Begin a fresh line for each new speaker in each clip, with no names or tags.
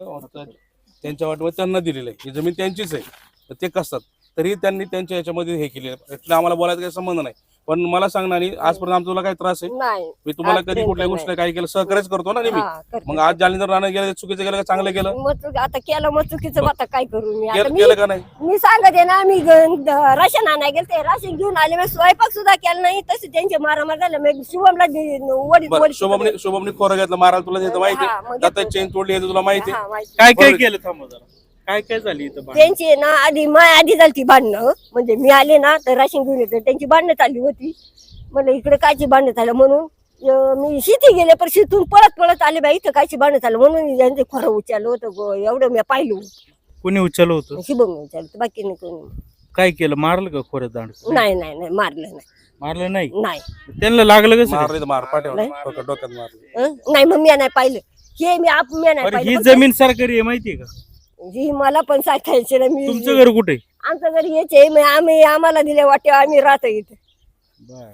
त्यांच्या वाटेवर त्यांना दिलेलं आहे. ही जमीन त्यांचीच आहे. तर ते कसतात? तरी त्यांनी त्यांच्या याच्यामध्ये हे केले आम्हाला बोलायचं काही संबंध नाही. पण मला सांग ना आणि आजपर्यंत आमचा तुला काय त्रास आहे?
नाही.
मी तुम्हाला कधी
आजपर्यंत
कुठल्या
नाही.
गोष्टीला काय केलं सहकार्यच करतो ना नेहमी.
हा, करते.
मग आज जालिंदर राणा गेलं ते चुकीचं गेलं का चांगलं केलं?
मग चुक- आता केलं मग चुकीचं आता काय करू मी? आता
केलं
मी
केलं का नाही?
मी सांगते ना मी ग- द- राशन आणायला गेलते राशन घेऊन आले मी स्वयंपाक सुद्धा केला नाही तसे त्यांचे मारामार झाले. मी शिवमला दि- वडील
बरं
वडील-
शुभमने शुभमने खोरं घेतलं मारायला तुला माहिती
हा, मग
आहे चेन तोडली आहे तुला माहिती आहे?
हा, माहिती.
काय काय. केलं थांबा जरा. काय काय झाली इथं भांडण?
त्यांची ना आधी माय आधी झाली भांडणं. म्हणजे मी आले ना तर राशन घेऊन येते. त्यांची भांडणं चालली होती. मला इकडे कायची भांडणं झालं म्हणून अं, मी शेती गेले पण शेतून पळत पळत आले बाई इथं कायची भांडणं झालं म्हणून त्यांचे खरं उचललं होतं. गो, एवढं मी पाहिलं
कोणी उचललं होतं?
शिबंग उचललं. बाकी नाही कोणी.
काय केलं? मारलं का खोऱ्या दांड?
नाही नाही नाही मारलं नाही.
मारलं नाही?
नाही.
त्यांना लागलं कसं?
मारले तर मार पाठवलं डोक्यात मारले?
नाही मग मी नाही पाहिलं. हे मी आप मी नाही
ही
पाहिलं.
जमीन सरकारी आहे माहितीये का?
फक्त ही मला पण सांगायचे ना मी
तुमचं घर कुठे?
आमचं घरी यायचे मी आम्ही आम्हाला दिले वाटे आम्ही राहतो इथे.
बर.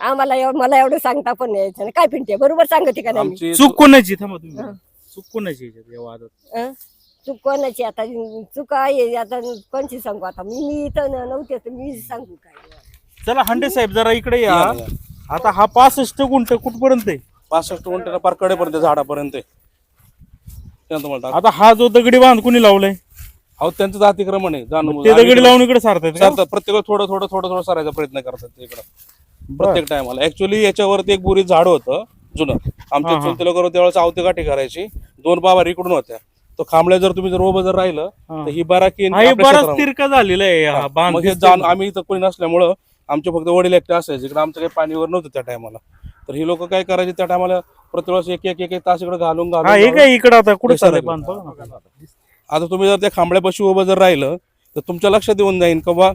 आम्हाला एव- मला एवढं सांगता पण नाही. यायचं. काय पिंटे बरोबर सांगते का नाही?
आमची
चूक कोणाची? थांबा तुम्ही. चूक कोणाची याच्यात या वादात?
हं? चूक कोणाची? आता चूक आहे. आता कोणची सांगू आता? मी मी इथं न- नव्हते तर मी सांगू काय?
चला हंडे साहेब जरा इकडे या. आता हा पासष्ट गुंठ कुठपर्यंत आहे?
पासष्ट गुंठे पार कडेपर्यंत झाडापर्यंत आहे. त्यांना तुम्हाला टाक-
आता हा जो दगडी बांध कुणी लावलाय?
अहो त्यांचं अतिक्रमण आहे जाणून
ते दगडी लावून इकडे सारतात का?
सरतात. प्रत्येक वेळेस थोडं थोडं थोडं थोडं सरायचा प्रयत्न करतात ते इकडं. प्रत्येक टायमाला ऍक्च्युली याच्यावरती एक बुरी झाड होतं जुनं. आमच्या. चुलते लोक त्यावेळेस आवती गाठी करायची. दोन बाबा इकडून होत्या. तो खांबळ्या जर तुम्ही जर उभं जर राहिलं
हा.
तर ही बाराकी
हा हे
आपल्या
बराच
क्षेत्रामध्ये-
तिरका झालेला आहे हा बांध.
मग हे जाण आम्ही इथं कोणी नसल्यामुळं आमचे फक्त वडील एकटे असायचे. इकडे आमचं काही पाणीवर नव्हतं त्या टायमाला तर ही लोक काय करायचे त्या टायमाला प्रत्येक एक एक एक एक तास इकडे घालून
हा
घालून
हे
घालून-
काय इकडे आता कुठे
हे
चाललंय
सगळं.
बांध बघा ना.
आता तुम्ही जर त्या खांबळ्यापाशी उभं जर राहिलं तर तुमच्या लक्षात येऊन जाईल का बा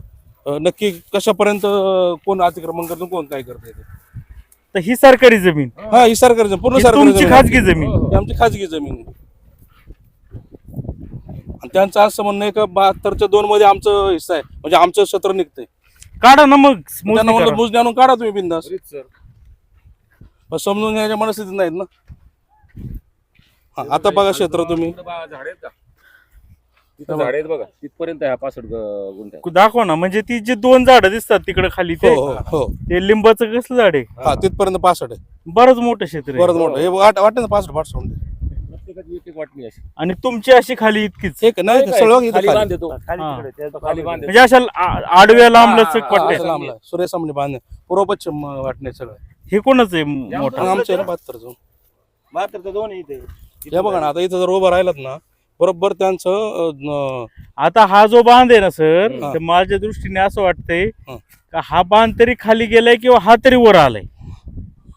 अं, नक्की कशापर्यंत अं, कोण अतिक्रमण करतो कोण काय करतंय ते.
तर ही सरकारी जमीन
हा ही सरकारी जमीन, पूर्ण
ही
सरकारी
तुमची
जमीन.
खाजगी जमीन
ही आमची खाजगी जमीन आहे. आणि त्यांचं असं म्हणणं आहे का बहात्तरच्या दोन मध्ये आमचं हिस्सा आहे म्हणजे आमचं सत्र निघतंय
काढा ना मग
त्यांना
मोजणी
म्हणलं
करा.
मोजणी आणून काढा तुम्ही बिंदास पण समजून घ्यायच्या मनस्थितीत नाहीत ना? हा, आता बघा क्षेत्र तुम्ही.
झाड आहेत का? तिथं झाड आहेत बघा. तिथपर्यंत आहे हा पासष्ट ग- गुंठा
दाखवा ना म्हणजे ती जे दोन झाडं दिसतात तिकडे खाली
हो
ते
हो हो
ते लिंबाचं कसलं झाड आहे?
हा तिथपर्यंत पासष्ट आहे.
बरंच मोठं क्षेत्र आहे.
बरंच मोठं. हे वाट वाटतं ना पासष्ट पासष्ट
प्रत्येकाची एक एक वाटणी अशी.
आणि तुमची अशी खाली इतकीच.
एक नाही
काय?
सळवा इथं
खाली
खाली.
बांध देतो
हा.
खाली बांध. देतो
म्हणजे अशा आ- आडव्या लांब लचक
हा,
पट्ट्या
असं लांबला. सूर्यसामने बांधणे पूर्व पश्चिम अं, वाटणे सगळं.
हे कोणच आहे मोठं?
मग आमचं आहे ना बहात्तरचं
बहात्तर दोन इथे.
हे बघा ना आता इथं जर उभं राहिलात ना बरोबर त्यांचं अं,
आता हा जो बांध आहे ना सर
हा.
तर माझ्या दृष्टीने असं वाटतंय
हा.
का हा बांध तरी खाली गेलाय किंवा हा तरी वर आलाय?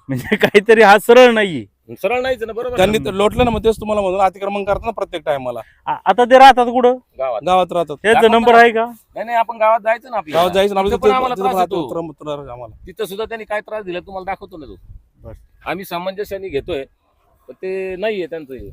म्हणजे काहीतरी हा सरळ नाहीये.
सरळ नाहीच ना बरोबर
त्यांनी तर लोटलं ना मग तेच तुम्हाला म्हणून अतिक्रमण करतात ना प्रत्येक टायमाला
आ- आता ते राहतात कुठं?
गावात.
गावात राहतात.
त्याचा नंबर आहे का?
नाही नाही आपण गावात जायचं ना आपल्याला.
गावात जायचं ना
तिथं आम्हाला
तिथं
त्रास
उतरा- आम्हाला.
तिथं सुद्धा त्यांनी काय त्रास दिला तुम्हाला दाखवतो ना तो.
बस.
आम्ही सामंजस्याने घेतोय पण ते नाहीये त्यांचं हे.